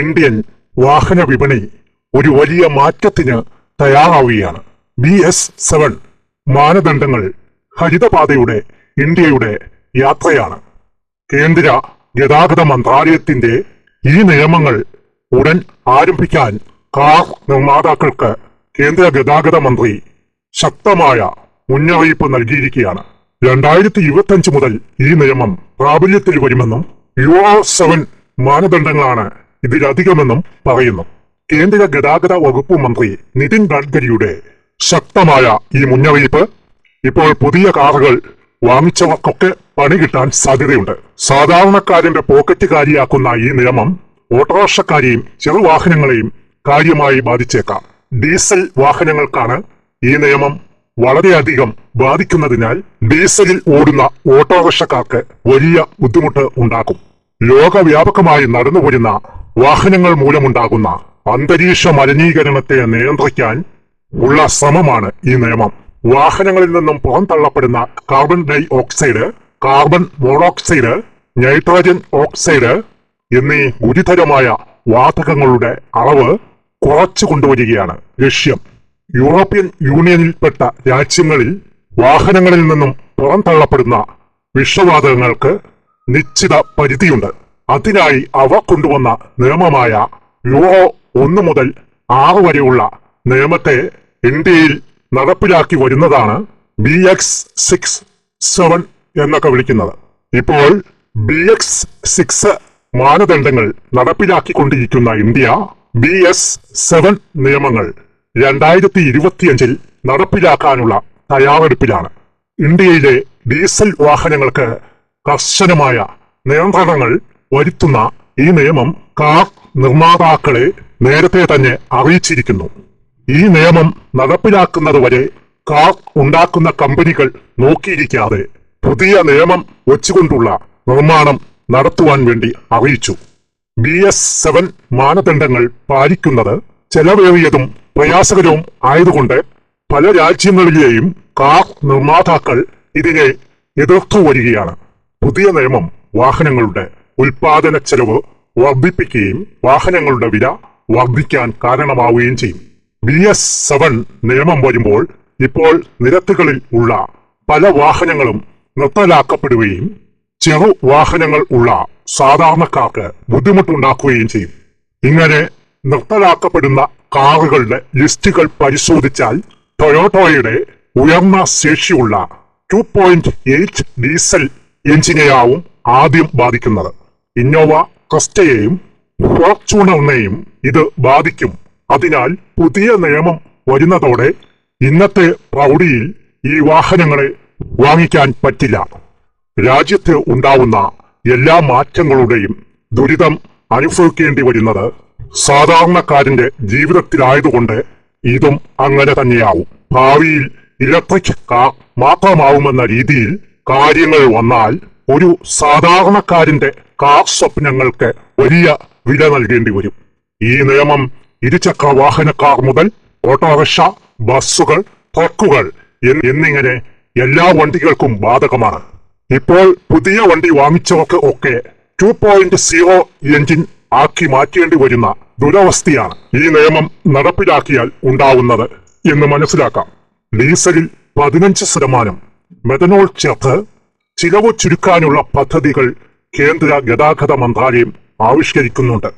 Indian വാഹന വിപണി ഒരു വലിയ മാറ്റത്തിന് തയ്യാറാവുകയാണ്. ബി എസ് സെവൻ മാനദണ്ഡങ്ങൾ ഹരിതപാതയുടെ ഇന്ത്യയുടെ യാത്രയാണ്. കേന്ദ്ര ഗതാഗത മന്ത്രാലയത്തിന്റെ ഈ നിയമങ്ങൾ ഉടൻ ആരംഭിക്കാൻ കാർ നിർമ്മാതാക്കൾക്ക് കേന്ദ്ര ഗതാഗത മന്ത്രി ശക്തമായ മുന്നറിയിപ്പ് നൽകിയിരിക്കുകയാണ്. രണ്ടായിരത്തി ഇരുപത്തിയഞ്ച് മുതൽ ഈ നിയമം പ്രാബല്യത്തിൽ വരുമെന്നും യുവോ സെവൻ മാനദണ്ഡങ്ങളാണ് ഇതിലധികമെന്നും പറയുന്നു. കേന്ദ്ര ഗതാഗത വകുപ്പ് മന്ത്രി നിതിൻ ഗഡ്കരിയുടെ ശക്തമായ ഈ മുന്നറിയിപ്പ് ഇപ്പോൾ പുതിയ കാറുകൾ വാങ്ങിച്ചവർക്കൊക്കെ പണി കിട്ടാൻ സാധ്യതയുണ്ട്. സാധാരണക്കാരന്റെ പോക്കറ്റ് കാരിയാക്കുന്ന ഈ നിയമം ഓട്ടോറിക്ഷക്കാരെയും ചെറുവാഹനങ്ങളെയും കാര്യമായി ബാധിച്ചേക്കാം. ഡീസൽ വാഹനങ്ങൾക്കാണ് ഈ നിയമം വളരെയധികം ബാധിക്കുന്നതിനാൽ ഡീസലിൽ ഓടുന്ന ഓട്ടോറിക്ഷക്കാർക്ക് വലിയ ബുദ്ധിമുട്ട് ഉണ്ടാക്കും. ലോകവ്യാപകമായി നടന്നുവരുന്ന വാഹനങ്ങൾ മൂലമുണ്ടാകുന്ന അന്തരീക്ഷ മലിനീകരണത്തെ നിയന്ത്രിക്കാൻ ഉള്ള ശ്രമമാണ് ഈ നിയമം. വാഹനങ്ങളിൽ നിന്നും പുറന്തള്ളപ്പെടുന്ന carbon dioxide carbon monoxide nitrogen oxide എന്നീ ഗുരുതരമായ വാതകങ്ങളുടെ അളവ് കുറച്ചു കൊണ്ടുവരികയാണ് ലക്ഷ്യം. യൂറോപ്യൻ യൂണിയനിൽപ്പെട്ട രാജ്യങ്ങളിൽ വാഹനങ്ങളിൽ നിന്നും പുറന്തള്ളപ്പെടുന്ന വിഷവാതകങ്ങൾക്ക് നിശ്ചിത പരിധിയുണ്ട്. അതിനായി അവ കൊണ്ടുവന്ന നിയമമായ യൂറോ ഒന്ന് മുതൽ ആറ് വരെയുള്ള നിയമത്തെ ഇന്ത്യയിൽ നടപ്പിലാക്കി വരുന്നതാണ് ബി എക്സ് സിക്സ് സെവൻ എന്നൊക്കെ വിളിക്കുന്നത്. ഇപ്പോൾ ബി എക്സ് സിക്സ് മാനദണ്ഡങ്ങൾ നടപ്പിലാക്കിക്കൊണ്ടിരിക്കുന്ന ഇന്ത്യ ബി എസ് സെവൻ നിയമങ്ങൾ രണ്ടായിരത്തി ഇരുപത്തിയഞ്ചിൽ നടപ്പിലാക്കാനുള്ള തയ്യാറെടുപ്പിലാണ്. ഇന്ത്യയിലെ ഡീസൽ വാഹനങ്ങൾക്ക് കർശനമായ നിയന്ത്രണങ്ങൾ വരുത്തുന്ന ഈ നിയമം കാർ നിർമ്മാതാക്കളെ നേരത്തെ തന്നെ അറിയിച്ചിരിക്കുന്നു. ഈ നിയമം നടപ്പിലാക്കുന്നതുവരെ കാർ ഉണ്ടാക്കുന്ന കമ്പനികൾ നോക്കിയിരിക്കാതെ പുതിയ നിയമം വെച്ചുകൊണ്ടുള്ള നിർമ്മാണം നടത്തുവാൻ വേണ്ടി അറിയിച്ചു. ബി എസ് സെവൻ മാനദണ്ഡങ്ങൾ പാലിക്കുന്നത് ചെലവേറിയതും പ്രയാസകരവും ആയതുകൊണ്ട് പല രാജ്യങ്ങളിലെയും കാർ നിർമ്മാതാക്കൾ ഇതിനെ എതിർത്തു വരികയാണ്. പുതിയ നിയമം വാഹനങ്ങളുടെ ഉൽപാദന ചെലവ് വർദ്ധിപ്പിക്കുകയും വാഹനങ്ങളുടെ വില വർദ്ധിക്കാൻ കാരണമാവുകയും ചെയ്യും. ബി എസ് സെവൻ നിയമം വരുമ്പോൾ ഇപ്പോൾ നിരത്തുകളിൽ ഉള്ള പല വാഹനങ്ങളും നിർത്തലാക്കപ്പെടുകയും ചെറു വാഹനങ്ങൾ ഉള്ള സാധാരണക്കാർക്ക് ബുദ്ധിമുട്ടുണ്ടാക്കുകയും ചെയ്യും. ഇങ്ങനെ നിർത്തലാക്കപ്പെടുന്ന കാറുകളുടെ ലിസ്റ്റുകൾ പരിശോധിച്ചാൽ ടൊയോട്ടോയുടെ ഉയർന്ന ശേഷിയുള്ള ടു പോയിന്റ് എയ്റ്റ് ഡീസൽ എഞ്ചിനെയാവും ആദ്യം ബാധിക്കുന്നത്. ഇന്നോവ ക്രിസ്റ്റയെയും ഫോർച്യൂണറിനെയും ഇത് ബാധിക്കും. അതിനാൽ പുതിയ നിയമം വരുന്നതോടെ ഇന്നത്തെ പ്രൗഢിയിൽ ഈ വാഹനങ്ങളെ വാങ്ങിക്കാൻ പറ്റില്ല. രാജ്യത്ത് ഉണ്ടാവുന്ന എല്ലാ മാറ്റങ്ങളുടെയും ദുരിതം അനുഭവിക്കേണ്ടി വരുന്നത് സാധാരണക്കാരന്റെ ജീവിതത്തിലായതുകൊണ്ട് ഇതും അങ്ങനെ തന്നെയാവും. ഭാവിയിൽ ഇലക്ട്രിക് കാർ മാത്രമാവുമെന്ന രീതിയിൽ കാര്യങ്ങൾ വന്നാൽ ഒരു സാധാരണക്കാരന്റെ കാർ സ്വപ്നങ്ങൾക്ക് വലിയ വില നൽകേണ്ടി വരും. ഈ നിയമം ഇരുചക്ര വാഹനക്കാർ മുതൽ ഓട്ടോറിക്ഷ ബസ്സുകൾ ട്രക്കുകൾ എന്ന് എന്നിങ്ങനെ എല്ലാ വണ്ടികൾക്കും ബാധകമാണ്. ഇപ്പോൾ പുതിയ വണ്ടി വാങ്ങിച്ചവർക്ക് ഒക്കെ ടു പോയിന്റ് സീറോ എഞ്ചിൻ ആക്കി മാറ്റേണ്ടി വരുന്ന ദുരവസ്ഥയാണ് ഈ നിയമം നടപ്പിലാക്കിയാൽ ഉണ്ടാവുന്നത് എന്ന് മനസ്സിലാക്കാം. ഡീസലിൽ പതിനഞ്ച് ശതമാനം മെഥനോൾ ചേർത്ത് ചിലവ് ചുരുക്കാനുള്ള പദ്ധതികൾ കേന്ദ്ര ഗതാഗത മന്ത്രാലയം ആവിഷ്കരിക്കുന്നുണ്ട്.